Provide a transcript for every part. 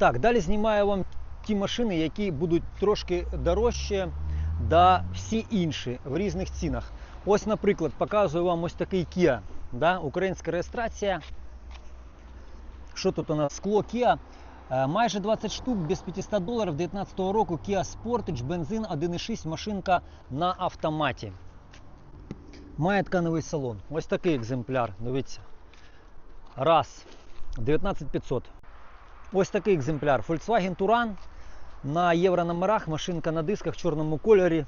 Так, далі знімаю вам ті машини, які будуть трошки дорожче, да всі інші в різних цінах. Ось, наприклад, показую вам ось такий Kia. Да? Українська реєстрація. Що тут у нас? Скло Kia. Е, Майже 20 штук без 500 доларів 19 року Kia Sportage, бензин 1,6, машинка на автоматі. Має тканевий салон. Ось такий екземпляр. Дивіться. Раз. 19500. Ось такий екземпляр. Volkswagen Touran на єврономерах, машинка на дисках в чорному кольорі.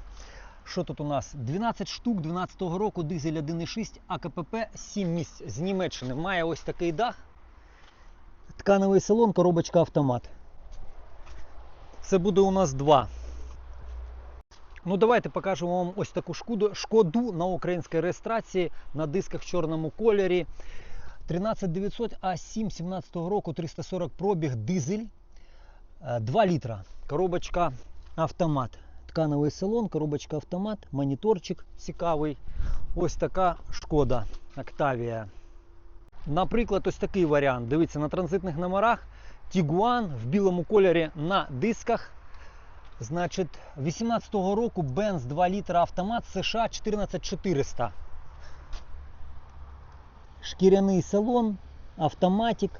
Що тут у нас? 12 штук 12 року, дизель 1,6, АКПП 7 місць з Німеччини. Має ось такий дах. Тканевий салон, коробочка автомат. Це буде у нас два. Ну, давайте покажемо вам ось таку шкоду, шкоду на українській реєстрації на дисках в чорному кольорі. 13900 А7 17 року 340 пробіг дизель. Е, 2 літра. Коробочка автомат. Ткановий салон, коробочка автомат, моніторчик цікавий. Ось така шкода Octavia. Наприклад, ось такий варіант. Дивіться, на транзитних номерах Tiguan в білому кольорі на дисках. Значить, 18-го року Benz 2 літра автомат США 14400. Шкіряний салон, автоматик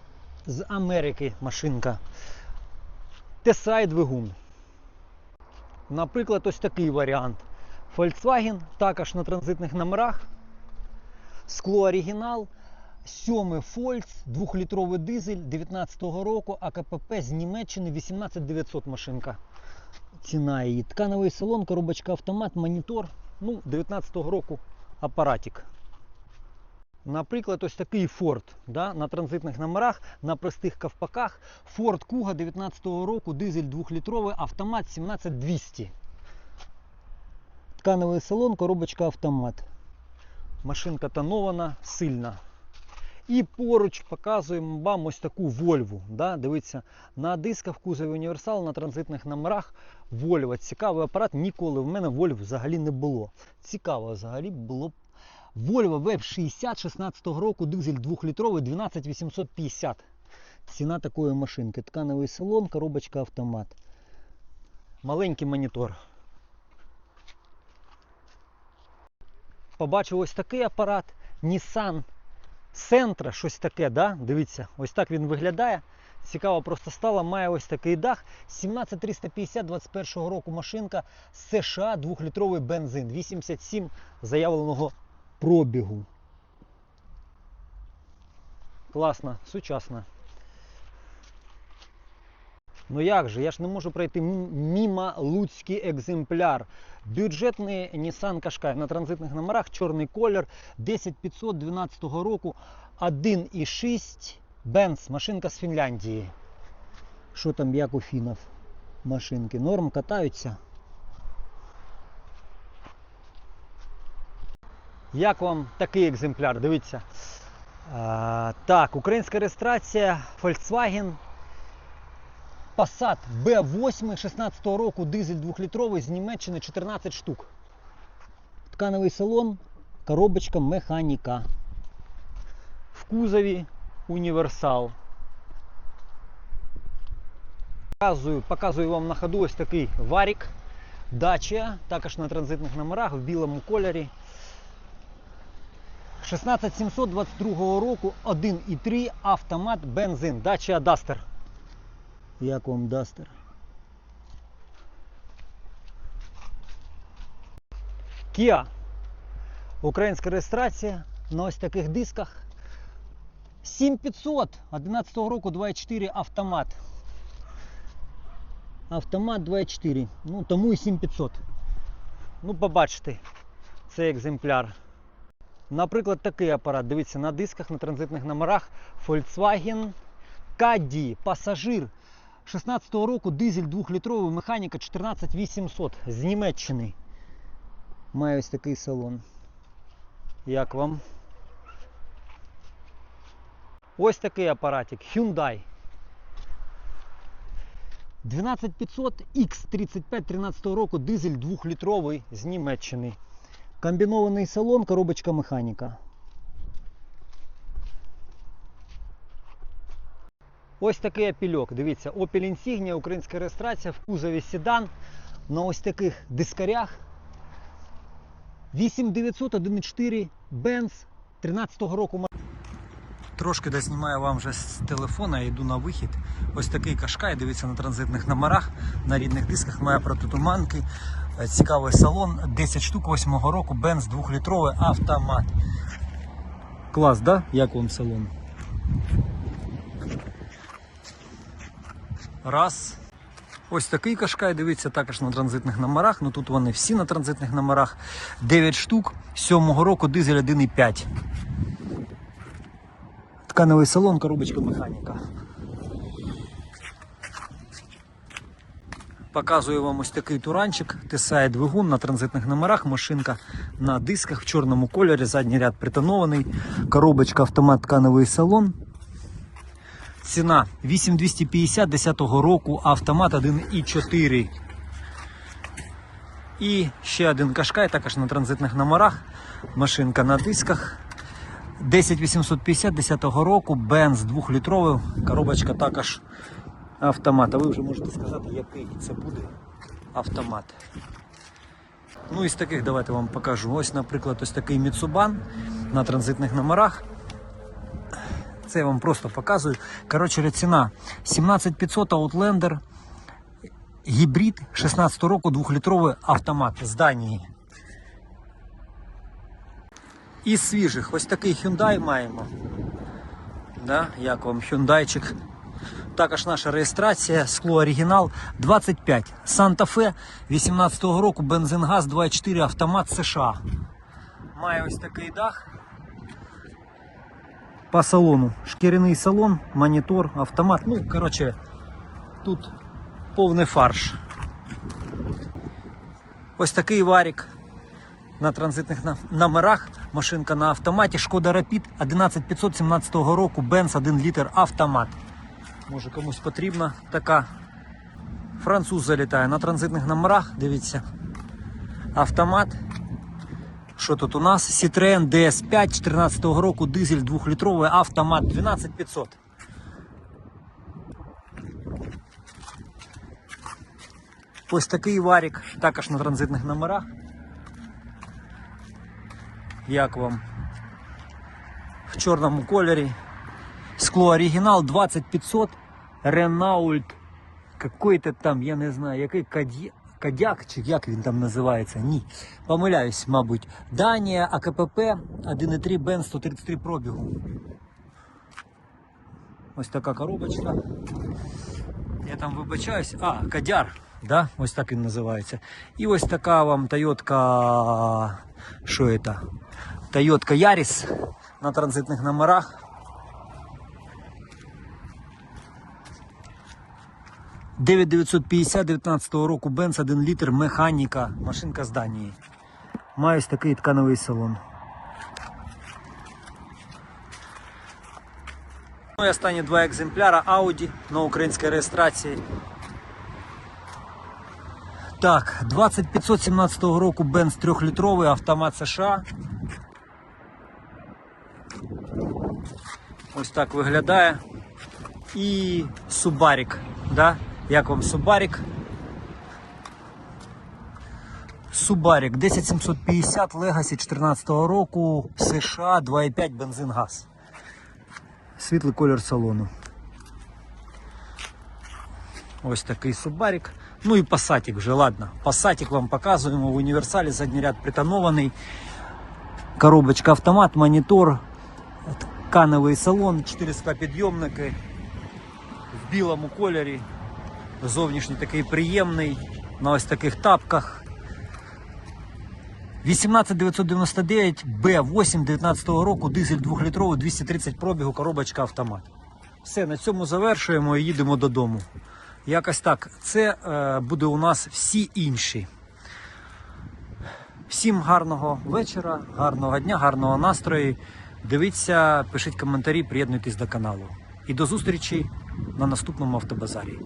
з Америки машинка. TSI двигун. Наприклад, ось такий варіант. Volkswagen, також на транзитних номерах. Скло оригінал. Сьомий Фольц, 2-літровий дизель 19-го року, АКПП з Німеччини 18900 машинка. Ціна її. Ткановий салон, коробочка автомат, монітор. Ну, 19-го року апаратик. Наприклад, ось такий Ford да, на транзитних номерах, на простих ковпаках. Ford Kuga 19-го року, дизель 2-літровий, автомат 17200. Ткановий салон, коробочка автомат. Машинка тонована, сильна. І поруч показуємо вам ось таку Volvo. Да? Дивіться, на дисках кузові універсал, на транзитних номерах Volvo. Цікавий апарат. Ніколи в мене Volvo взагалі не було. Цікаво взагалі було б. Volvo Web 60 16 року, дизель 2-літровий 12850. Ціна такої машинки. Ткановий салон, коробочка автомат. Маленький монітор. Побачив ось такий апарат. Nissan Sentra, щось таке, да? дивіться, ось так він виглядає. Цікаво просто стало, має ось такий дах. 17350 21 року машинка США 2-літровий бензин. 87 заявленого пробігу. Класно, сучасно. Ну як же, я ж не можу пройти мімо луцький екземпляр. Бюджетний Nissan Qashqai на транзитних номерах, чорний колір, 10500 12 року, 1,6 Benz, машинка з Фінляндії. Що там, як у фінів? Машинки. Норм катаються. Як вам такий екземпляр? Дивіться. Так, українська реєстрація Volkswagen Passat B8 16 року, дизель 2-літровий з Німеччини 14 штук. Ткановий салон, коробочка механіка. В кузові універсал. Показую, показую вам на ходу ось такий варік. Dacia, також на транзитних номерах в білому кольорі. 16722 року 1,3 автомат бензин. Dacia Duster. Як вам Duster? Kia. Українська реєстрація на ось таких дисках. 7500 11 року 2.4 автомат. Автомат 2.4. Ну, тому і 7500. Ну, побачите цей екземпляр. Наприклад, такий апарат. Дивіться, на дисках, на транзитних номерах Volkswagen Caddy пасажир 16 року дизель 2-літровий, механіка 14800 з Німеччини. Має ось такий салон. Як вам? Ось такий апаратик Hyundai. 12500 X35 13 року дизель 2-літровий з Німеччини. Комбінований салон, коробочка механіка. Ось такий апільок. Дивіться, Opel Insignia, українська реєстрація в кузові седан на ось таких дискарях. 8900 1.4 Benz 13-го року. Трошки знімаю вам вже з телефона, я йду на вихід. Ось такий кашкай, дивіться на транзитних номерах, на рідних дисках, має протитуманки. Е, Цікавий салон, 10 штук 8-го року, Benz 2-літровий автомат. Клас, да? Як вам салон? Раз. Ось такий кашкай, дивіться, також на транзитних номерах. Ну тут вони всі на транзитних номерах. 9 штук, 7-го року дизель 1,5. Тканевий салон, коробочка механіка. Показую вам ось такий туранчик, тесає двигун на транзитних номерах, машинка на дисках в чорному кольорі, задній ряд притонований, коробочка автомат тканевий салон. Ціна 8250 10 року, автомат 1,4. І ще один кашкай, також на транзитних номерах, машинка на дисках. 10850 10 року, Benz 2-літровий, коробочка також автомат. А ви вже можете сказати, який це буде автомат. Ну із таких давайте вам покажу. Ось, наприклад, ось такий Mitsuban на транзитних номерах. Це я вам просто показую. Коротше, ціна 17500 Outlander, гібрид 16 року, 2-літровий автомат з Данії. Із свіжих ось такий Hyundai маємо. Да? Як вам Hyundaiчик? Також наша реєстрація, скло оригінал 25. Санта-Фе 18-го року, бензин-газ 2.4 автомат США. Має ось такий дах. По салону. Шкіряний салон, монітор, автомат. Ну, коротше, тут повний фарш. Ось такий варік на транзитних номерах. Машинка на автоматі. Шкода Rapid 11517 року, Benz 1 літр автомат. Може комусь потрібна така. Француз залітає на транзитних номерах. Дивіться. Автомат. Що тут у нас? Citroen DS5 14 року, дизель 2-літровий автомат 12500. Ось такий варік, також на транзитних номерах. Як вам? В чорному кольорі. Скло оригінал 20500. Renault. Какой-то там, я не знаю, який кад'є- Кадяк, чи як він там називається? Ні. Помиляюсь, мабуть. Данія, АКПП 1.3 Бен 133 пробігу. Ось така коробочка. Я там вибачаюсь. А, Кадяр. Да? Ось так він називається. І ось така вам Тойотка. Що це? Тойотка Яріс на транзитних номерах. 9950 19 року Бенц 1 літр механіка, машинка з Данії. Має ось такий ткановий салон. Ну і останні два екземпляра Audi на українській реєстрації. Так, 20517 року Бенц 3-літровий автомат США. Ось так виглядає. І Субарік. Да? Як вам Субарік? Субарік 10750 Legacy 14 року США 2,5 бензин газ. Світлий колір салону. Ось такий Субарік. Ну і Пасатік вже, ладно. Пасатік вам показуємо в універсалі, задній ряд притонований. Коробочка автомат, монітор, тканевий салон, 4 склопідйомники в білому кольорі. Зовнішній такий приємний, на ось таких тапках. 18999 Б8 19 року, дизель 2-літровий, 230 пробігу, коробочка автомат. Все, на цьому завершуємо і їдемо додому. Якось так. Це е, буде у нас всі інші. Всім гарного вечора, гарного дня, гарного настрою. Дивіться, пишіть коментарі, приєднуйтесь до каналу. І до зустрічі на наступному автобазарі.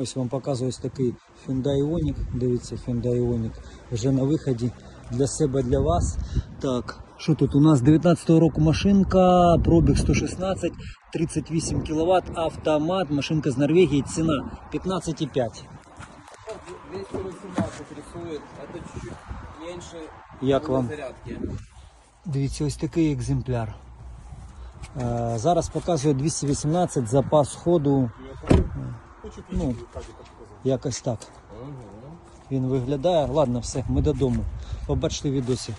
Ось вам показую ось такий Hyundai Ioniq. Дивіться, Hyundai Ioniq вже на виході для себе, для вас. Так, Що тут? У нас 19-го року машинка, пробіг 116, 38 кВт, автомат, машинка з Норвегії, ціна 15,5. 218 рисует, это чуть-чуть меньше Як вам? зарядки. Дивіться, ось такий екземпляр. Е, зараз показує 218 запас ходу. Ну, якось так. Він виглядає. Ладно, все, ми додому. Побачили відосі.